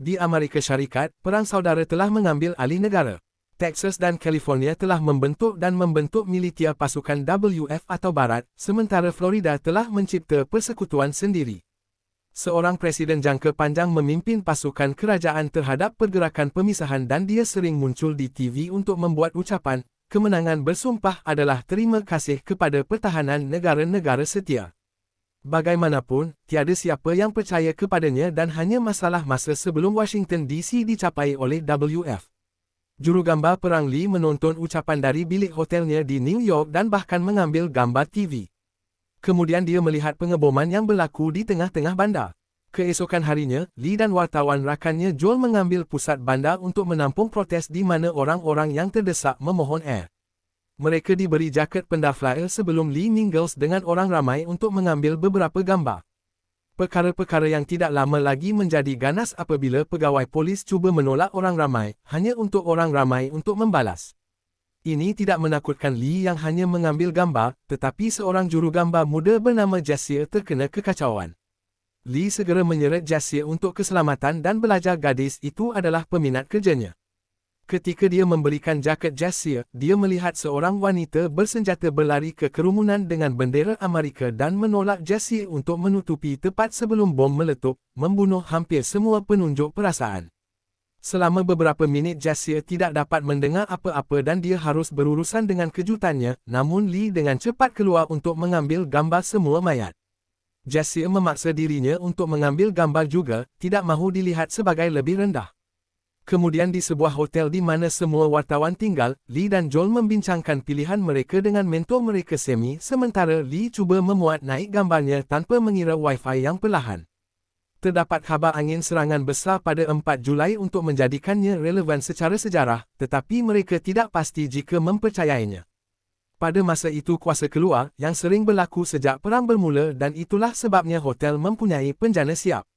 Di Amerika Syarikat, perang saudara telah mengambil alih negara. Texas dan California telah membentuk dan membentuk militia pasukan WF atau Barat, sementara Florida telah mencipta persekutuan sendiri. Seorang presiden jangka panjang memimpin pasukan kerajaan terhadap pergerakan pemisahan dan dia sering muncul di TV untuk membuat ucapan, kemenangan bersumpah adalah terima kasih kepada pertahanan negara-negara setia. Bagaimanapun, tiada siapa yang percaya kepadanya dan hanya masalah masa sebelum Washington DC dicapai oleh WF. Jurugambar Perang Lee menonton ucapan dari bilik hotelnya di New York dan bahkan mengambil gambar TV. Kemudian dia melihat pengeboman yang berlaku di tengah-tengah bandar. Keesokan harinya, Lee dan wartawan rakannya Joel mengambil pusat bandar untuk menampung protes di mana orang-orang yang terdesak memohon air mereka diberi jaket pendaftar sebelum Lee Mingles dengan orang ramai untuk mengambil beberapa gambar. Perkara-perkara yang tidak lama lagi menjadi ganas apabila pegawai polis cuba menolak orang ramai, hanya untuk orang ramai untuk membalas. Ini tidak menakutkan Lee yang hanya mengambil gambar, tetapi seorang juru gambar muda bernama Jesse terkena kekacauan. Lee segera menyeret Jesse untuk keselamatan dan belajar gadis itu adalah peminat kerjanya. Ketika dia memberikan jaket Jesse, dia melihat seorang wanita bersenjata berlari ke kerumunan dengan bendera Amerika dan menolak Jesse untuk menutupi tepat sebelum bom meletup, membunuh hampir semua penunjuk perasaan. Selama beberapa minit Jesse tidak dapat mendengar apa-apa dan dia harus berurusan dengan kejutannya, namun Lee dengan cepat keluar untuk mengambil gambar semua mayat. Jesse memaksa dirinya untuk mengambil gambar juga, tidak mahu dilihat sebagai lebih rendah. Kemudian di sebuah hotel di mana semua wartawan tinggal, Lee dan Joel membincangkan pilihan mereka dengan mentor mereka Semi sementara Lee cuba memuat naik gambarnya tanpa mengira Wi-Fi yang perlahan. Terdapat khabar angin serangan besar pada 4 Julai untuk menjadikannya relevan secara sejarah, tetapi mereka tidak pasti jika mempercayainya. Pada masa itu kuasa keluar, yang sering berlaku sejak perang bermula dan itulah sebabnya hotel mempunyai penjana siap.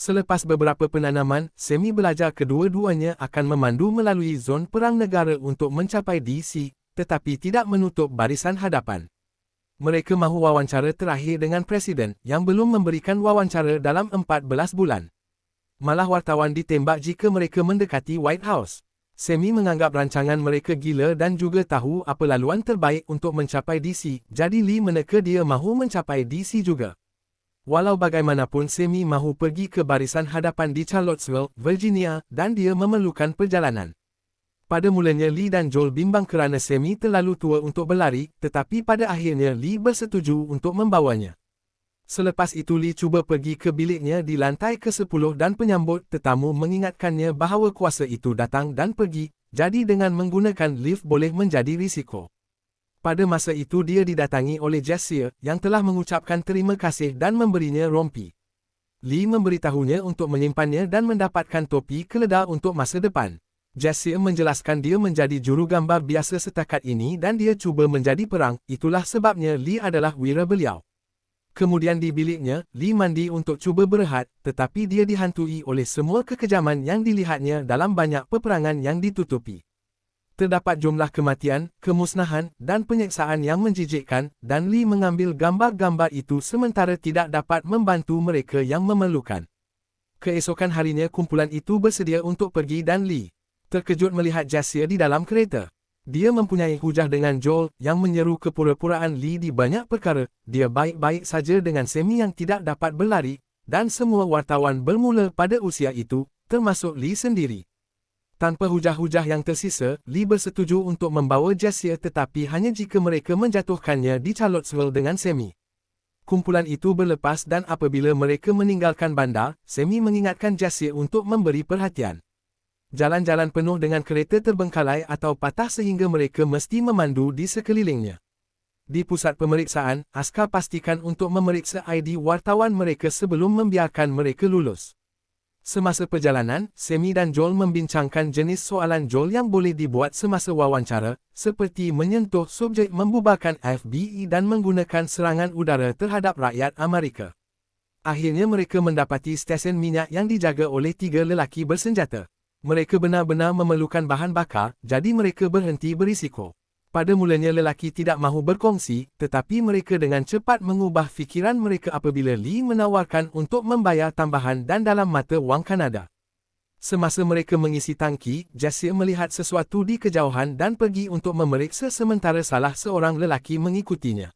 Selepas beberapa penanaman, Semi belajar kedua-duanya akan memandu melalui zon perang negara untuk mencapai DC, tetapi tidak menutup barisan hadapan. Mereka mahu wawancara terakhir dengan Presiden yang belum memberikan wawancara dalam 14 bulan. Malah wartawan ditembak jika mereka mendekati White House. Semi menganggap rancangan mereka gila dan juga tahu apa laluan terbaik untuk mencapai DC, jadi Lee meneka dia mahu mencapai DC juga. Walau bagaimanapun Semi mahu pergi ke barisan hadapan di Charlottesville, Virginia, dan dia memerlukan perjalanan. Pada mulanya Lee dan Joel bimbang kerana Semi terlalu tua untuk berlari, tetapi pada akhirnya Lee bersetuju untuk membawanya. Selepas itu Lee cuba pergi ke biliknya di lantai ke-10 dan penyambut tetamu mengingatkannya bahawa kuasa itu datang dan pergi, jadi dengan menggunakan lift boleh menjadi risiko. Pada masa itu dia didatangi oleh Jesse yang telah mengucapkan terima kasih dan memberinya rompi. Lee memberitahunya untuk menyimpannya dan mendapatkan topi keledar untuk masa depan. Jesse menjelaskan dia menjadi juru gambar biasa setakat ini dan dia cuba menjadi perang, itulah sebabnya Lee adalah wira beliau. Kemudian di biliknya, Lee mandi untuk cuba berehat, tetapi dia dihantui oleh semua kekejaman yang dilihatnya dalam banyak peperangan yang ditutupi terdapat jumlah kematian, kemusnahan, dan penyeksaan yang menjijikkan, dan Lee mengambil gambar-gambar itu sementara tidak dapat membantu mereka yang memerlukan. Keesokan harinya kumpulan itu bersedia untuk pergi dan Lee terkejut melihat Jesse di dalam kereta. Dia mempunyai hujah dengan Joel yang menyeru kepura-puraan Lee di banyak perkara, dia baik-baik saja dengan Semi yang tidak dapat berlari, dan semua wartawan bermula pada usia itu, termasuk Lee sendiri. Tanpa hujah-hujah yang tersisa, Lee bersetuju untuk membawa Jesse tetapi hanya jika mereka menjatuhkannya di Charlottesville dengan Semi. Kumpulan itu berlepas dan apabila mereka meninggalkan bandar, Semi mengingatkan Jesse untuk memberi perhatian. Jalan-jalan penuh dengan kereta terbengkalai atau patah sehingga mereka mesti memandu di sekelilingnya. Di pusat pemeriksaan, askar pastikan untuk memeriksa ID wartawan mereka sebelum membiarkan mereka lulus. Semasa perjalanan, Semi dan Joel membincangkan jenis soalan Joel yang boleh dibuat semasa wawancara, seperti menyentuh subjek membubarkan FBI dan menggunakan serangan udara terhadap rakyat Amerika. Akhirnya mereka mendapati stesen minyak yang dijaga oleh tiga lelaki bersenjata. Mereka benar-benar memerlukan bahan bakar, jadi mereka berhenti berisiko. Pada mulanya lelaki tidak mahu berkongsi, tetapi mereka dengan cepat mengubah fikiran mereka apabila Lee menawarkan untuk membayar tambahan dan dalam mata wang Kanada. Semasa mereka mengisi tangki, Jasir melihat sesuatu di kejauhan dan pergi untuk memeriksa sementara salah seorang lelaki mengikutinya.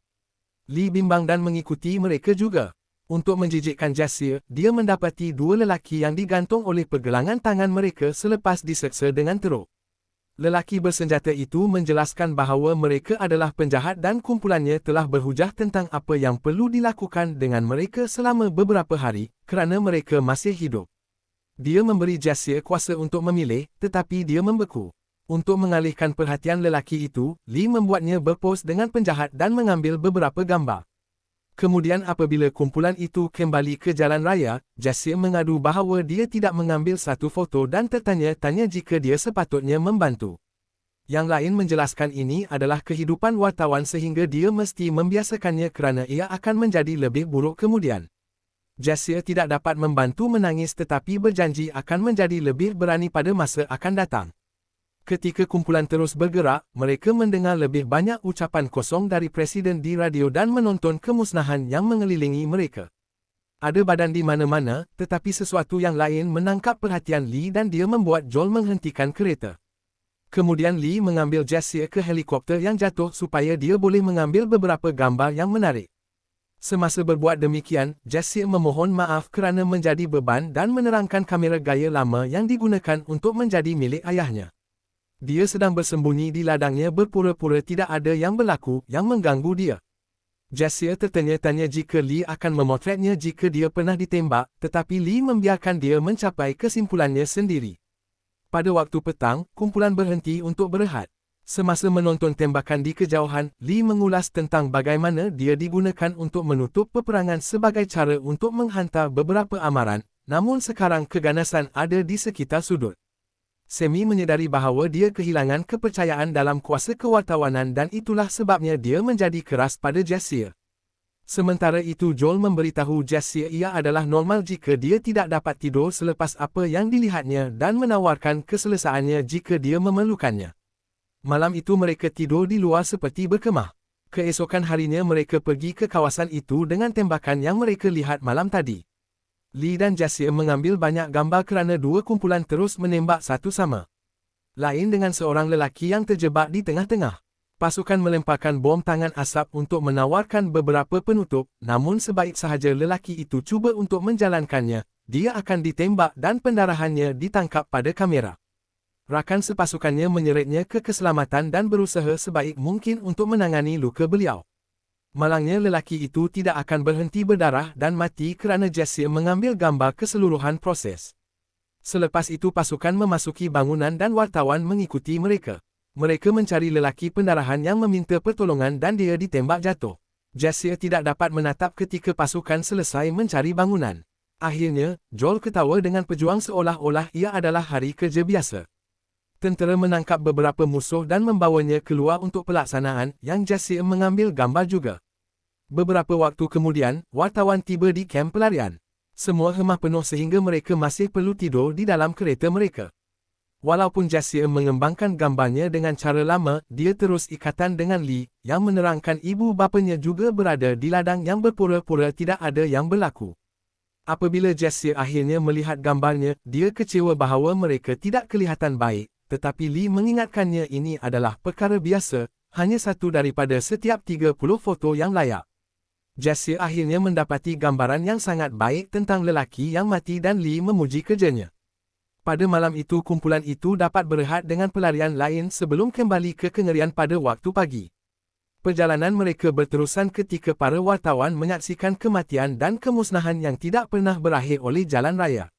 Lee bimbang dan mengikuti mereka juga. Untuk menjijikkan Jasir, dia mendapati dua lelaki yang digantung oleh pergelangan tangan mereka selepas diseksa dengan teruk. Lelaki bersenjata itu menjelaskan bahawa mereka adalah penjahat dan kumpulannya telah berhujah tentang apa yang perlu dilakukan dengan mereka selama beberapa hari, kerana mereka masih hidup. Dia memberi Jasir kuasa untuk memilih, tetapi dia membeku. Untuk mengalihkan perhatian lelaki itu, Lee membuatnya berpos dengan penjahat dan mengambil beberapa gambar. Kemudian apabila kumpulan itu kembali ke jalan raya, Jasir mengadu bahawa dia tidak mengambil satu foto dan tertanya-tanya jika dia sepatutnya membantu. Yang lain menjelaskan ini adalah kehidupan wartawan sehingga dia mesti membiasakannya kerana ia akan menjadi lebih buruk kemudian. Jasir tidak dapat membantu menangis tetapi berjanji akan menjadi lebih berani pada masa akan datang. Ketika kumpulan terus bergerak, mereka mendengar lebih banyak ucapan kosong dari Presiden di radio dan menonton kemusnahan yang mengelilingi mereka. Ada badan di mana-mana, tetapi sesuatu yang lain menangkap perhatian Lee dan dia membuat Joel menghentikan kereta. Kemudian Lee mengambil Jasir ke helikopter yang jatuh supaya dia boleh mengambil beberapa gambar yang menarik. Semasa berbuat demikian, Jasir memohon maaf kerana menjadi beban dan menerangkan kamera gaya lama yang digunakan untuk menjadi milik ayahnya. Dia sedang bersembunyi di ladangnya berpura-pura tidak ada yang berlaku yang mengganggu dia. Jasir tertanya-tanya jika Lee akan memotretnya jika dia pernah ditembak, tetapi Lee membiarkan dia mencapai kesimpulannya sendiri. Pada waktu petang, kumpulan berhenti untuk berehat. Semasa menonton tembakan di kejauhan, Lee mengulas tentang bagaimana dia digunakan untuk menutup peperangan sebagai cara untuk menghantar beberapa amaran, namun sekarang keganasan ada di sekitar sudut. Semi menyedari bahawa dia kehilangan kepercayaan dalam kuasa kewartawanan dan itulah sebabnya dia menjadi keras pada Jasir. Sementara itu Joel memberitahu Jasir ia adalah normal jika dia tidak dapat tidur selepas apa yang dilihatnya dan menawarkan keselesaannya jika dia memerlukannya. Malam itu mereka tidur di luar seperti berkemah. Keesokan harinya mereka pergi ke kawasan itu dengan tembakan yang mereka lihat malam tadi. Lee dan Jasir mengambil banyak gambar kerana dua kumpulan terus menembak satu sama. Lain dengan seorang lelaki yang terjebak di tengah-tengah. Pasukan melemparkan bom tangan asap untuk menawarkan beberapa penutup, namun sebaik sahaja lelaki itu cuba untuk menjalankannya, dia akan ditembak dan pendarahannya ditangkap pada kamera. Rakan sepasukannya menyeretnya ke keselamatan dan berusaha sebaik mungkin untuk menangani luka beliau. Malangnya lelaki itu tidak akan berhenti berdarah dan mati kerana Jasir mengambil gambar keseluruhan proses. Selepas itu pasukan memasuki bangunan dan wartawan mengikuti mereka. Mereka mencari lelaki pendarahan yang meminta pertolongan dan dia ditembak jatuh. Jasir tidak dapat menatap ketika pasukan selesai mencari bangunan. Akhirnya, Joel ketawa dengan pejuang seolah-olah ia adalah hari kerja biasa. Tentera menangkap beberapa musuh dan membawanya keluar untuk pelaksanaan yang Jasir mengambil gambar juga. Beberapa waktu kemudian, wartawan tiba di kem pelarian. Semua hemah penuh sehingga mereka masih perlu tidur di dalam kereta mereka. Walaupun Jasir mengembangkan gambarnya dengan cara lama, dia terus ikatan dengan Lee, yang menerangkan ibu bapanya juga berada di ladang yang berpura-pura tidak ada yang berlaku. Apabila Jasir akhirnya melihat gambarnya, dia kecewa bahawa mereka tidak kelihatan baik, tetapi Lee mengingatkannya ini adalah perkara biasa, hanya satu daripada setiap 30 foto yang layak. Jasir akhirnya mendapati gambaran yang sangat baik tentang lelaki yang mati dan Lee memuji kerjanya. Pada malam itu kumpulan itu dapat berehat dengan pelarian lain sebelum kembali ke kengerian pada waktu pagi. Perjalanan mereka berterusan ketika para wartawan menyaksikan kematian dan kemusnahan yang tidak pernah berakhir oleh jalan raya.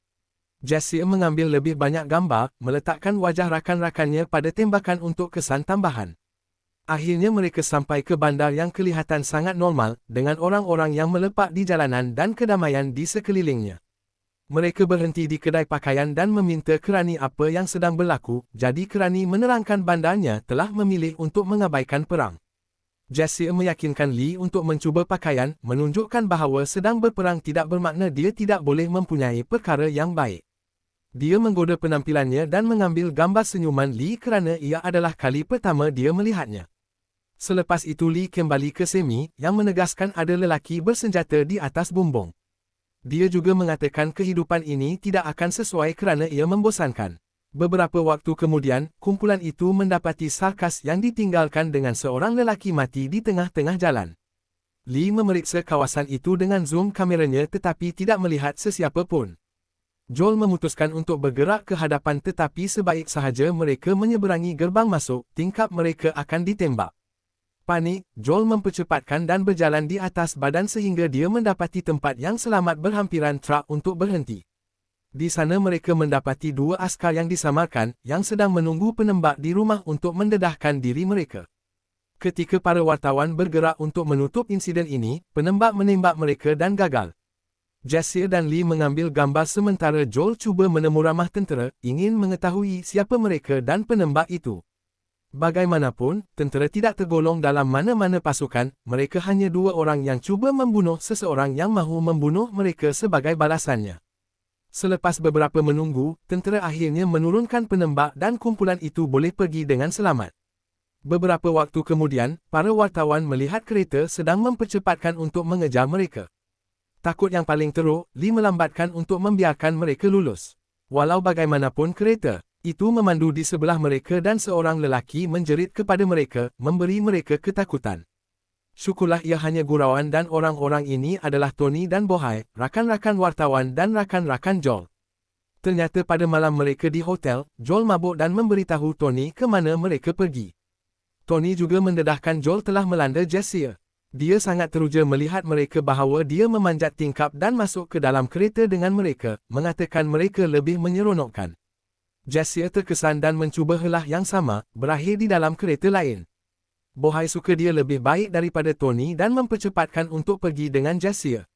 Jasir mengambil lebih banyak gambar, meletakkan wajah rakan-rakannya pada tembakan untuk kesan tambahan. Akhirnya mereka sampai ke bandar yang kelihatan sangat normal, dengan orang-orang yang melepak di jalanan dan kedamaian di sekelilingnya. Mereka berhenti di kedai pakaian dan meminta kerani apa yang sedang berlaku, jadi kerani menerangkan bandarnya telah memilih untuk mengabaikan perang. Jasir meyakinkan Lee untuk mencuba pakaian, menunjukkan bahawa sedang berperang tidak bermakna dia tidak boleh mempunyai perkara yang baik. Dia menggoda penampilannya dan mengambil gambar senyuman Lee kerana ia adalah kali pertama dia melihatnya. Selepas itu Lee kembali ke Semi yang menegaskan ada lelaki bersenjata di atas bumbung. Dia juga mengatakan kehidupan ini tidak akan sesuai kerana ia membosankan. Beberapa waktu kemudian, kumpulan itu mendapati sarkas yang ditinggalkan dengan seorang lelaki mati di tengah-tengah jalan. Lee memeriksa kawasan itu dengan zoom kameranya tetapi tidak melihat sesiapa pun. Joel memutuskan untuk bergerak ke hadapan tetapi sebaik sahaja mereka menyeberangi gerbang masuk, tingkap mereka akan ditembak. Panik, Joel mempercepatkan dan berjalan di atas badan sehingga dia mendapati tempat yang selamat berhampiran truk untuk berhenti. Di sana mereka mendapati dua askar yang disamarkan, yang sedang menunggu penembak di rumah untuk mendedahkan diri mereka. Ketika para wartawan bergerak untuk menutup insiden ini, penembak menembak mereka dan gagal. Jesse dan Lee mengambil gambar sementara Joel cuba menemu ramah tentera, ingin mengetahui siapa mereka dan penembak itu. Bagaimanapun, tentera tidak tergolong dalam mana-mana pasukan, mereka hanya dua orang yang cuba membunuh seseorang yang mahu membunuh mereka sebagai balasannya. Selepas beberapa menunggu, tentera akhirnya menurunkan penembak dan kumpulan itu boleh pergi dengan selamat. Beberapa waktu kemudian, para wartawan melihat kereta sedang mempercepatkan untuk mengejar mereka. Takut yang paling teruk, Lee melambatkan untuk membiarkan mereka lulus. Walau bagaimanapun kereta, itu memandu di sebelah mereka dan seorang lelaki menjerit kepada mereka, memberi mereka ketakutan. Syukurlah ia hanya gurauan dan orang-orang ini adalah Tony dan Bohai, rakan-rakan wartawan dan rakan-rakan Joel. Ternyata pada malam mereka di hotel, Joel mabuk dan memberitahu Tony ke mana mereka pergi. Tony juga mendedahkan Joel telah melanda Jessia. Dia sangat teruja melihat mereka bahawa dia memanjat tingkap dan masuk ke dalam kereta dengan mereka, mengatakan mereka lebih menyeronokkan. Jessia terkesan dan mencuba helah yang sama, berakhir di dalam kereta lain. Bohai suka dia lebih baik daripada Tony dan mempercepatkan untuk pergi dengan Jessia.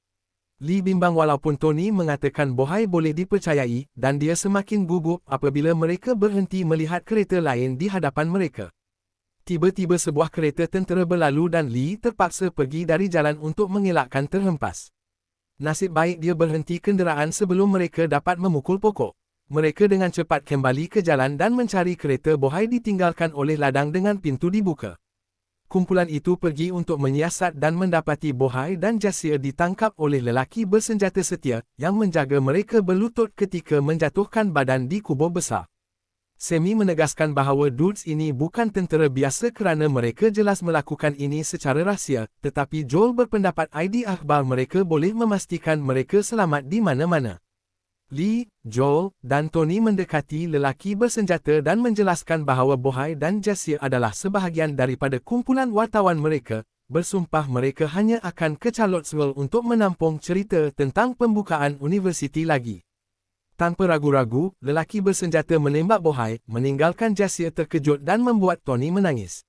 Lee bimbang walaupun Tony mengatakan Bohai boleh dipercayai, dan dia semakin gugup apabila mereka berhenti melihat kereta lain di hadapan mereka. Tiba-tiba sebuah kereta tentera berlalu dan Lee terpaksa pergi dari jalan untuk mengelakkan terhempas. Nasib baik dia berhenti kenderaan sebelum mereka dapat memukul pokok. Mereka dengan cepat kembali ke jalan dan mencari kereta bohai ditinggalkan oleh ladang dengan pintu dibuka. Kumpulan itu pergi untuk menyiasat dan mendapati Bohai dan Jasir ditangkap oleh lelaki bersenjata setia yang menjaga mereka berlutut ketika menjatuhkan badan di kubur besar. Semi menegaskan bahawa dudes ini bukan tentera biasa kerana mereka jelas melakukan ini secara rahsia, tetapi Joel berpendapat ID akhbar mereka boleh memastikan mereka selamat di mana-mana. Lee, Joel, dan Tony mendekati lelaki bersenjata dan menjelaskan bahawa Bohai dan Jesse adalah sebahagian daripada kumpulan wartawan mereka, bersumpah mereka hanya akan ke Charlottesville untuk menampung cerita tentang pembukaan universiti lagi. Tanpa ragu-ragu, lelaki bersenjata menembak Bohai, meninggalkan Jasir terkejut dan membuat Tony menangis.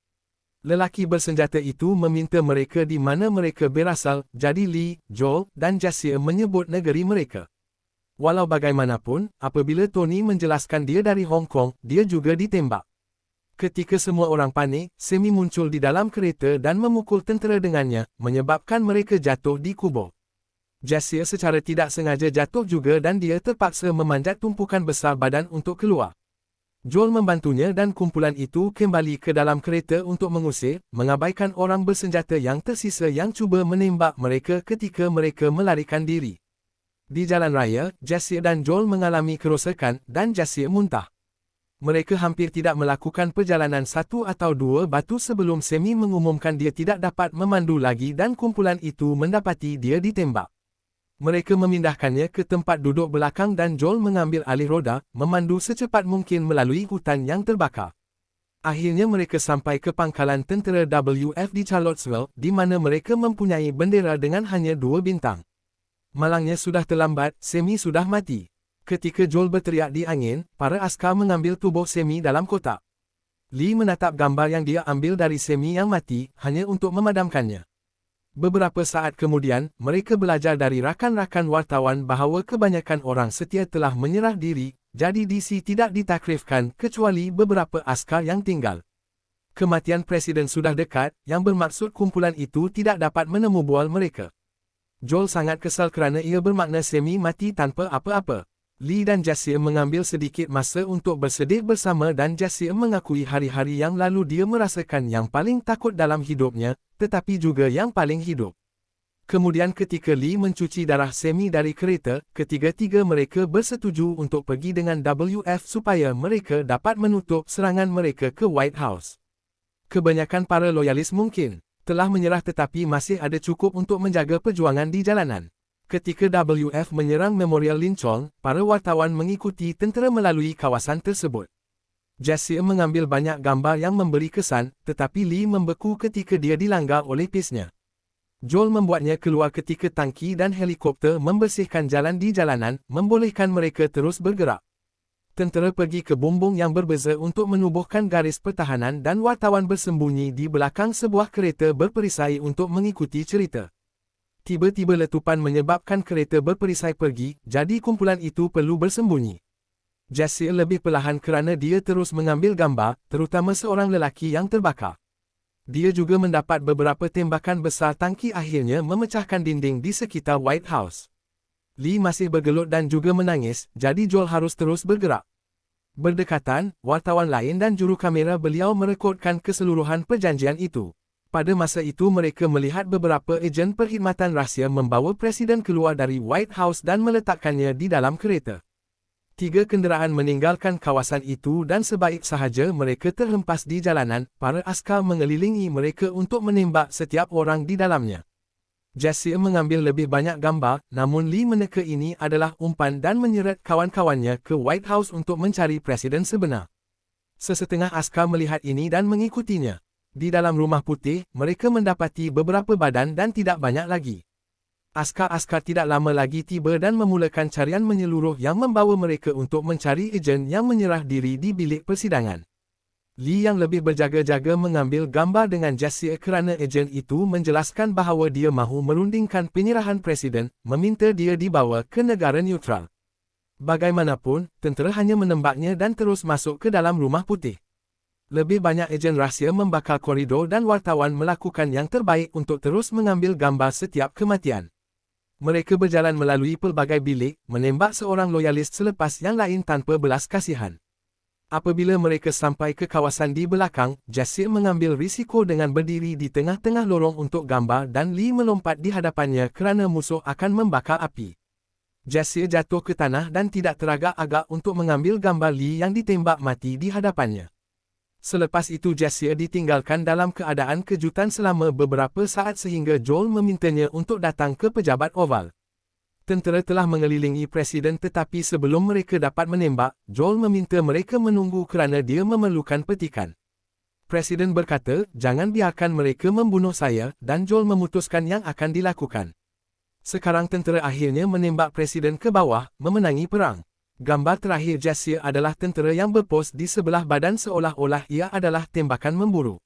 Lelaki bersenjata itu meminta mereka di mana mereka berasal, jadi Lee, Joel, dan Jasir menyebut negeri mereka. Walau bagaimanapun, apabila Tony menjelaskan dia dari Hong Kong, dia juga ditembak. Ketika semua orang panik, Semi muncul di dalam kereta dan memukul tentera dengannya, menyebabkan mereka jatuh di kubur. Jasir secara tidak sengaja jatuh juga dan dia terpaksa memanjat tumpukan besar badan untuk keluar. Joel membantunya dan kumpulan itu kembali ke dalam kereta untuk mengusir, mengabaikan orang bersenjata yang tersisa yang cuba menembak mereka ketika mereka melarikan diri. Di jalan raya, Jasir dan Joel mengalami kerosakan dan Jasir muntah. Mereka hampir tidak melakukan perjalanan satu atau dua batu sebelum Semi mengumumkan dia tidak dapat memandu lagi dan kumpulan itu mendapati dia ditembak. Mereka memindahkannya ke tempat duduk belakang dan Joel mengambil alih roda, memandu secepat mungkin melalui hutan yang terbakar. Akhirnya mereka sampai ke pangkalan tentera WF di Charlottesville, di mana mereka mempunyai bendera dengan hanya dua bintang. Malangnya sudah terlambat, Semi sudah mati. Ketika Joel berteriak di angin, para askar mengambil tubuh Semi dalam kotak. Lee menatap gambar yang dia ambil dari Semi yang mati, hanya untuk memadamkannya. Beberapa saat kemudian, mereka belajar dari rakan-rakan wartawan bahawa kebanyakan orang setia telah menyerah diri, jadi DC tidak ditakrifkan kecuali beberapa askar yang tinggal. Kematian Presiden sudah dekat, yang bermaksud kumpulan itu tidak dapat menemu bual mereka. Joel sangat kesal kerana ia bermakna Semi mati tanpa apa-apa. Lee dan Jasir mengambil sedikit masa untuk bersedih bersama dan Jasir mengakui hari-hari yang lalu dia merasakan yang paling takut dalam hidupnya, tetapi juga yang paling hidup. Kemudian ketika Lee mencuci darah semi dari kereta, ketiga-tiga mereka bersetuju untuk pergi dengan WF supaya mereka dapat menutup serangan mereka ke White House. Kebanyakan para loyalis mungkin telah menyerah tetapi masih ada cukup untuk menjaga perjuangan di jalanan. Ketika WF menyerang Memorial Lincoln, para wartawan mengikuti tentera melalui kawasan tersebut. Jesse mengambil banyak gambar yang memberi kesan, tetapi Lee membeku ketika dia dilanggar oleh pisnya. Joel membuatnya keluar ketika tangki dan helikopter membersihkan jalan di jalanan, membolehkan mereka terus bergerak. Tentera pergi ke bumbung yang berbeza untuk menubuhkan garis pertahanan dan wartawan bersembunyi di belakang sebuah kereta berperisai untuk mengikuti cerita. Tiba-tiba letupan menyebabkan kereta berperisai pergi, jadi kumpulan itu perlu bersembunyi. Jesse lebih perlahan kerana dia terus mengambil gambar, terutama seorang lelaki yang terbakar. Dia juga mendapat beberapa tembakan besar tangki akhirnya memecahkan dinding di sekitar White House. Lee masih bergelut dan juga menangis, jadi Joel harus terus bergerak. Berdekatan, wartawan lain dan juru kamera beliau merekodkan keseluruhan perjanjian itu. Pada masa itu mereka melihat beberapa ejen perkhidmatan rahsia membawa Presiden keluar dari White House dan meletakkannya di dalam kereta. Tiga kenderaan meninggalkan kawasan itu dan sebaik sahaja mereka terhempas di jalanan, para askar mengelilingi mereka untuk menembak setiap orang di dalamnya. Jesse mengambil lebih banyak gambar, namun Lee meneka ini adalah umpan dan menyeret kawan-kawannya ke White House untuk mencari presiden sebenar. Sesetengah askar melihat ini dan mengikutinya. Di dalam rumah putih, mereka mendapati beberapa badan dan tidak banyak lagi. Askar-askar tidak lama lagi tiba dan memulakan carian menyeluruh yang membawa mereka untuk mencari ejen yang menyerah diri di bilik persidangan. Lee yang lebih berjaga-jaga mengambil gambar dengan Jesse kerana ejen itu menjelaskan bahawa dia mahu merundingkan penyerahan presiden, meminta dia dibawa ke negara neutral. Bagaimanapun, tentera hanya menembaknya dan terus masuk ke dalam rumah putih. Lebih banyak ejen rahsia membakar koridor dan wartawan melakukan yang terbaik untuk terus mengambil gambar setiap kematian. Mereka berjalan melalui pelbagai bilik, menembak seorang loyalis selepas yang lain tanpa belas kasihan. Apabila mereka sampai ke kawasan di belakang, Jasir mengambil risiko dengan berdiri di tengah-tengah lorong untuk gambar dan Lee melompat di hadapannya kerana musuh akan membakar api. Jasir jatuh ke tanah dan tidak teragak-agak untuk mengambil gambar Lee yang ditembak mati di hadapannya. Selepas itu Jesse ditinggalkan dalam keadaan kejutan selama beberapa saat sehingga Joel memintanya untuk datang ke pejabat oval. Tentera telah mengelilingi presiden tetapi sebelum mereka dapat menembak, Joel meminta mereka menunggu kerana dia memerlukan petikan. Presiden berkata, jangan biarkan mereka membunuh saya, dan Joel memutuskan yang akan dilakukan. Sekarang tentera akhirnya menembak presiden ke bawah, memenangi perang. Gambar terakhir Jesse adalah tentera yang berpos di sebelah badan seolah-olah ia adalah tembakan memburu.